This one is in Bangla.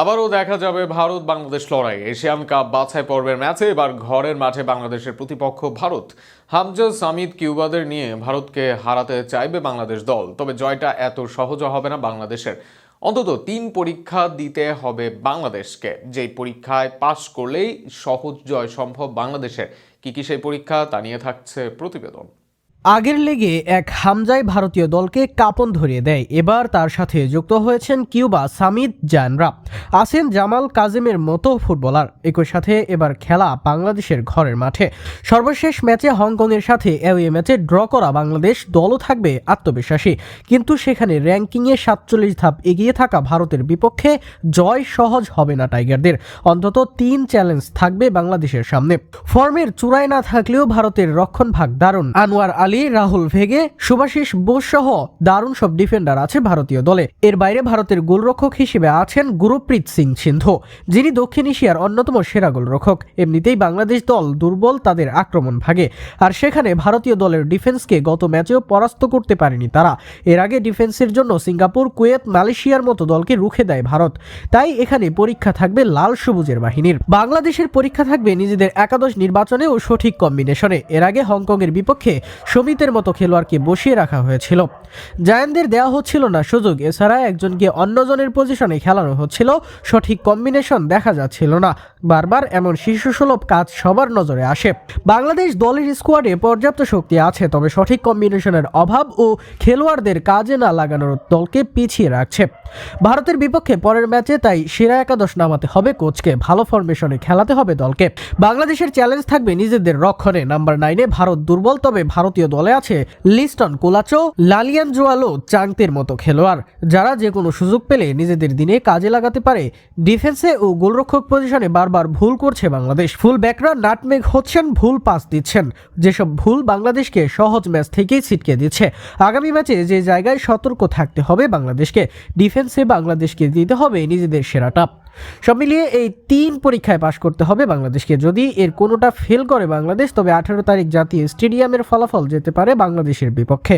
আবারও দেখা যাবে ভারত বাংলাদেশ লড়াই। এশিয়ান কাপ বাছাই পর্বের ম্যাচে এবার ঘরের মাঠে বাংলাদেশের প্রতিপক্ষ ভারত। হামজা সামিদ কিউবাদের নিয়ে ভারতকে হারাতে চাইবে বাংলাদেশ দল, তবে জয়টা এত সহজ হবে না বাংলাদেশের। অন্তত তিন পরীক্ষা দিতে হবে বাংলাদেশকে। যেই পরীক্ষায় পাশ করলেই সহজ জয় সম্ভব বাংলাদেশের। কি কি সেই পরীক্ষা তা নিয়ে থাকছে প্রতিবেদন। আগের লেগে এক হামজায় ভারতীয় দলকে কাপন ধরিয়ে দেয়। এবার তার সাথে যুক্ত হয়েছেন কিউবা সামিদ জানরা। আছেন জামাল কাজিমের মতো ফুটবলার। একই সাথে এবার খেলা বাংলাদেশের ঘরের মাঠে। সর্বশেষ ম্যাচে হংকংয়ের সাথে অ্যাওয়ে ম্যাচে ড্র করা বাংলাদেশ দলও থাকবে আত্মবিশ্বাসী। কিন্তু সেখানে র্যাঙ্কিংয়ে সাতচল্লিশ ধাপ এগিয়ে থাকা ভারতের বিপক্ষে জয় সহজ হবে না টাইগারদের। অন্তত তিন চ্যালেঞ্জ থাকবে বাংলাদেশের সামনে। ফর্মের চূড়ায় না থাকলেও ভারতের রক্ষণভাগ দারুণ। আনোয়ার আলী রাহুল ভেগে সুভাশিস বোস সহ দারুণ সব ডিফেন্ডার আছে ভারতীয় দলে। এর বাইরে ভারতের গোলরক্ষক হিসেবে আছেন গুরুপ্রীত সিং সিন্ধু, যিনি দক্ষিণ এশিয়ার অন্যতম সেরা গোলরক্ষক। এমনিতেই বাংলাদেশ দল দুর্বল, তাদের আক্রমণ ভাগে। আর সেখানে ভারতীয় দলের ডিফেন্সকে গত ম্যাচেও পরাস্ত করতে পারেনি তারা। এর আগে ডিফেন্সের জন্য সিঙ্গাপুর, কুয়েত, মালয়েশিয়ার মতো দলকে রুখে দেয় ভারত। তাই এখানে পরীক্ষা থাকবে লাল সবুজের বাহিনীর। বাংলাদেশের পরীক্ষা থাকবে নিজেদের একাদশ নির্বাচনে ও সঠিক কম্বিনেশনে এর আগে হংকংয়ের বিপক্ষে সমিতের মতো খেলোয়াড়কে বসিয়ে রাখা হয়েছিল। জায়ানদের দেওয়া হচ্ছিল না সুযোগ, এছাড়া একজনকে অন্যজনের পজিশনে খেলানো হচ্ছিল। সঠিক কম্বিনেশন দেখা যাচ্ছিল না। বারবার এমন শিশুসুলভ কাজ সবার নজরে আসে। বাংলাদেশ দলের স্কোয়াডে পর্যাপ্ত শক্তি আছে, তবে সঠিক কম্বিনেশনের অভাব ও খেলোয়াড়দের কাজে না লাগানোর দলকে পিছিয়ে রাখছে। ভারতের বিপক্ষে পরের ম্যাচে তাই সেরা একাদশ নামাতে হবে কোচকে। ভালো ফরমেশনে খেলাতে হবে দলকে। বাংলাদেশের চ্যালেঞ্জ থাকবে নিজেদের রক্ষণে। নাম্বার নাইনে ভারত দুর্বল, তবে ভারতীয় দলে আছে লিস্টন কোলাচো, লালিয়ান জোয়ালো, চাংতের মতো খেলোয়াড়। যারা যে কোনো সুযোগ পেলে নিজেদের দিনে কাজে লাগাতে পারে। ডিফেন্সে ও গোলরক্ষক পজিশনে বারবার ভুল করছে বাংলাদেশ। ফুল ব্যাকরা নাটমেগ হচ্ছেন ভুল পাস দিচ্ছেন। যেসব ভুল বাংলাদেশকে সহজ ম্যাচ থেকেই ছিটকে দিচ্ছে। আগামী ম্যাচে যে জায়গায় সতর্ক থাকতে হবে বাংলাদেশকে। ডিফেন্সে বাংলাদেশকে দিতে হবে নিজেদের সেরাটা। সব মিলিয়ে এই তিন পরীক্ষায় পাশ করতে হবে বাংলাদেশকে। যদি এর কোনোটা ফেল করে বাংলাদেশ, তবে আঠারো তারিখ জাতীয় স্টেডিয়ামের ফলাফল যেতে পারে বাংলাদেশের বিপক্ষে।